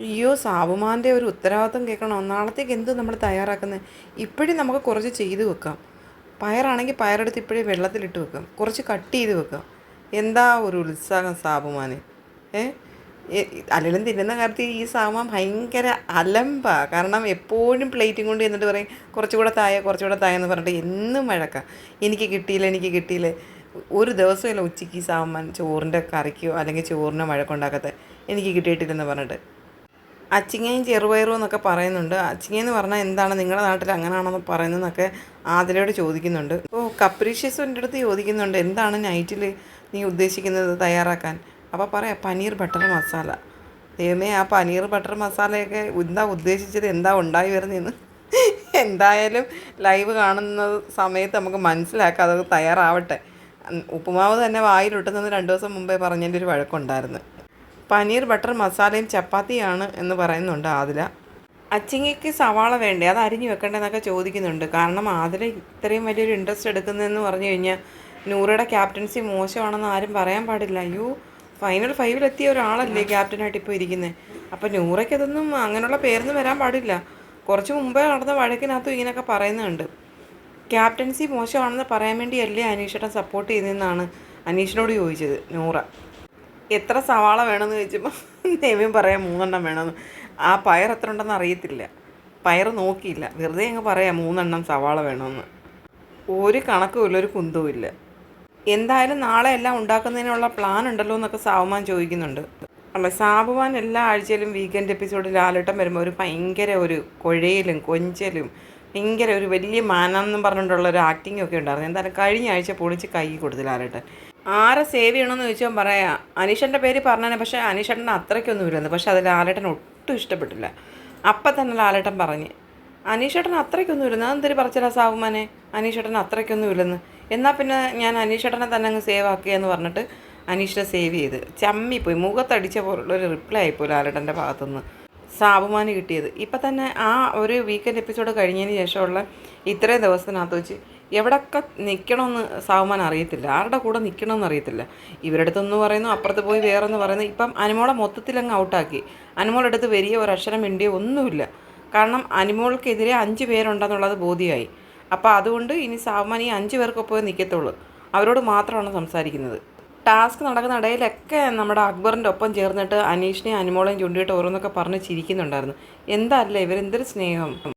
അയ്യോ സാബുമാന്റെ ഒരു ഉത്തരവാദിത്വം കേൾക്കണം. നാളത്തേക്ക് എന്ത് നമ്മൾ തയ്യാറാക്കുന്നത് ഇപ്പോഴും നമുക്ക് കുറച്ച് ചെയ്ത് വെക്കാം. പയറാണെങ്കിൽ പയറെടുത്ത് ഇപ്പോഴേ വെള്ളത്തിലിട്ട് വെക്കാം. കുറച്ച് കട്ട് ചെയ്ത് വെക്കാം. എന്താ ഒരു ഉത്സാഹം സാബുമാന്? ഏ? അല്ലെങ്കിലും തിന്നുന്ന കാര്യത്തിൽ ഈ സാബുമാൻ ഭയങ്കര അലമ്പാ. കാരണം എപ്പോഴും പ്ലേറ്റും കൊണ്ട് എന്നിട്ട് പറയും കുറച്ചുകൂടെ തായ കുറച്ചുകൂടെ തായ എന്ന് പറഞ്ഞിട്ട് എന്നും വഴക്കാം. എനിക്ക് കിട്ടിയില്ല എനിക്ക് കിട്ടിയില്ല. ഒരു ദിവസമല്ല ഉച്ചയ്ക്ക് ഈ സാബുമാൻ ചോറിന്റെ കറിക്കോ അല്ലെങ്കിൽ ചോറിനോ വഴക്കുണ്ടാക്കാത്ത എനിക്ക് കിട്ടിയിട്ടില്ലെന്ന് പറഞ്ഞിട്ട്. അച്ചിങ്ങയും ചെറുപയറും എന്നൊക്കെ പറയുന്നുണ്ട്. അച്ചിങ്ങയെന്ന് പറഞ്ഞാൽ എന്താണ്? നിങ്ങളുടെ നാട്ടിൽ അങ്ങനെയാണെന്ന് പറയുന്നതെന്നൊക്കെ ആതിരയോട് ചോദിക്കുന്നുണ്ട്. ഓ കപ്രീഷ്യസ് എന്റെ അടുത്ത് ചോദിക്കുന്നുണ്ട്. എന്താണ് നൈറ്റിൽ നീ ഉദ്ദേശിക്കുന്നത് തയ്യാറാക്കാൻ? അപ്പോൾ പറയാം പനീർ ബട്ടർ മസാല. ദൈവമേ ആ പനീർ ബട്ടർ മസാലയൊക്കെ എന്താ ഉദ്ദേശിച്ചത്? എന്താ ഉണ്ടായി വരുന്നതെന്ന് എന്തായാലും ലൈവ് കാണുന്ന സമയത്ത് നമുക്ക് മനസ്സിലാക്കാം. അതൊക്കെ തയ്യാറാവട്ടെ. ഉപ്പുമാവ് തന്നെ വായിലിട്ടുന്നത് രണ്ട് ദിവസം മുമ്പേ പറഞ്ഞതിന്റെ ഒരു വഴക്കുണ്ടായിരുന്നു. പനീർ ബട്ടർ മസാലയും ചപ്പാത്തിയാണ് എന്ന് പറയുന്നുണ്ട് ആതില അച്ചിങ്ങയ്ക്ക് സവാള വേണ്ടേ? അത് അരിഞ്ഞു വെക്കണ്ടെന്നൊക്കെ ചോദിക്കുന്നുണ്ട്. കാരണം ആതില ഇത്രയും വലിയൊരു ഇൻട്രസ്റ്റ് എടുക്കുന്നതെന്ന് പറഞ്ഞു കഴിഞ്ഞാൽ നൂറയുടെ ക്യാപ്റ്റൻസി മോശമാണെന്ന് ആരും പറയാൻ പാടില്ല. അയ്യോ ഫൈനൽ ഫൈവിലെത്തിയ ഒരാളല്ലേ ക്യാപ്റ്റനായിട്ട് ഇപ്പോൾ ഇരിക്കുന്നത് അപ്പോൾ നൂറയ്ക്കതൊന്നും അങ്ങനെയുള്ള പേരൊന്നും വരാൻ പാടില്ല. കുറച്ച് മുമ്പേ നടന്ന വഴക്കിനകത്തും ഇങ്ങനെയൊക്കെ പറയുന്നുണ്ട്. ക്യാപ്റ്റൻസി മോശമാണെന്ന് പറയാൻ വേണ്ടിയല്ലേ അനീഷേട്ടൻ സപ്പോർട്ട് ചെയ്യുന്നതെന്നാണ് അനീഷിനോട് ചോദിച്ചത് നൂറ. എത്ര സവാള വേണമെന്ന് ചോദിച്ചപ്പോൾ ദൈവം പറയാം മൂന്നെണ്ണം വേണമെന്ന്. ആ പയർ എത്ര ഉണ്ടെന്ന് അറിയത്തില്ല. പയർ നോക്കിയില്ല. വെറുതെ അങ്ങ് പറയാം മൂന്നെണ്ണം സവാള വേണമെന്ന്. ഒരു കണക്കുമില്ല ഒരു കുന്തവുമില്ല എന്തായാലും നാളെ എല്ലാം ഉണ്ടാക്കുന്നതിനുള്ള പ്ലാൻ ഉണ്ടല്ലോ എന്നൊക്കെ സാവുമാൻ ചോദിക്കുന്നുണ്ട്. അല്ല? സാബുമാൻ എല്ലാ ആഴ്ചയിലും വീക്കെൻഡ് എപ്പിസോഡിൽ ആലോട്ടം വരുമ്പോൾ ഒരു ഭയങ്കര ഒരു കുഴയിലും കൊഞ്ചലും ഭയങ്കര ഒരു വലിയ മാനം എന്നും പറഞ്ഞിട്ടുള്ള ഒരു ആക്ടിങ് ഒക്കെ ഉണ്ടായിരുന്നു. എന്തായാലും കഴിഞ്ഞ ആഴ്ച പൊളിച്ച് കൈ കൊടുത്തില്ല ലാലേട്ടൻ ആരെ സേവ് ചെയ്യണമെന്ന് ചോദിച്ചാൽ പറയാം. അനീഷന്റെ പേര് പറഞ്ഞാൽ പക്ഷേ അനീഷേട്ടൻ അത്രയ്ക്കൊന്നും ഇല്ലെന്ന് പക്ഷേ അത് ലാലേട്ടൻ ഒട്ടും ഇഷ്ടപ്പെട്ടില്ല. അപ്പം തന്നെ ലാലേട്ടൻ പറഞ്ഞ് അനീഷേട്ടൻ അത്രയ്ക്കൊന്നും ഇല്ലെന്ന് അതെന്തൊരു പറച്ചില്ല സാവുമാനെ? അനീഷേട്ടൻ അത്രയ്ക്കൊന്നും ഇല്ലെന്ന് എന്നാൽ പിന്നെ ഞാൻ അനീഷേട്ടനെ തന്നെ അങ്ങ് സേവ് എന്ന് പറഞ്ഞിട്ട് അനീഷിനെ സേവ് ചെയ്ത് ചമ്മിപ്പോയി. മുഖത്തടിച്ച പോലുള്ളൊരു റിപ്ലൈ ആയിപ്പോയി ലാലേട്ടന്റെ ഭാഗത്തുനിന്ന്. സാബുമാന് കിട്ടിയത്. ഇപ്പം തന്നെ ആ ഒരു വീക്കെൻഡ് എപ്പിസോഡ് കഴിഞ്ഞതിന് ശേഷമുള്ള ഇത്രയും ദിവസത്തിനകത്ത് വെച്ച് എവിടൊക്കെ നിൽക്കണമെന്ന് സാവുമാൻ അറിയത്തില്ല. ആരുടെ കൂടെ നിൽക്കണമെന്ന് അറിയത്തില്ല. ഇവരുടെ അടുത്തൊന്ന് പറയുന്നു അപ്പുറത്ത് പോയി വേറൊന്ന് പറയുന്നു. ഇപ്പം അനുമോളെ മൊത്തത്തിൽ അങ്ങ് ഔട്ടാക്കി. അനുമോളുടെ അടുത്ത് വലിയ ഒരക്ഷരം മിണ്ടിയോ ഒന്നുമില്ല. കാരണം അനുമോൾക്കെതിരെ അഞ്ച് പേരുണ്ടെന്നുള്ളത് ബോധ്യമായി. അപ്പോൾ അതുകൊണ്ട് ഇനി സാവുമാൻ ഈ അഞ്ച് പേർക്കൊപ്പം നിൽക്കത്തുള്ളൂ അവരോട് മാത്രമാണ് സംസാരിക്കുന്നത്. ടാസ്ക് നടക്കുന്ന ഇടയിലൊക്കെ നമ്മുടെ അക്ബറിന്റെ ഒപ്പം ചേർന്നിട്ട് അനീഷിനെയും അനുമോളെയും ചൂണ്ടിയിട്ട് ഓരോന്നൊക്കെ പറഞ്ഞ് ചിരിക്കുന്നുണ്ടായിരുന്നു. എന്താ അല്ലേ? ഇവരെന്തൊരു സ്നേഹം?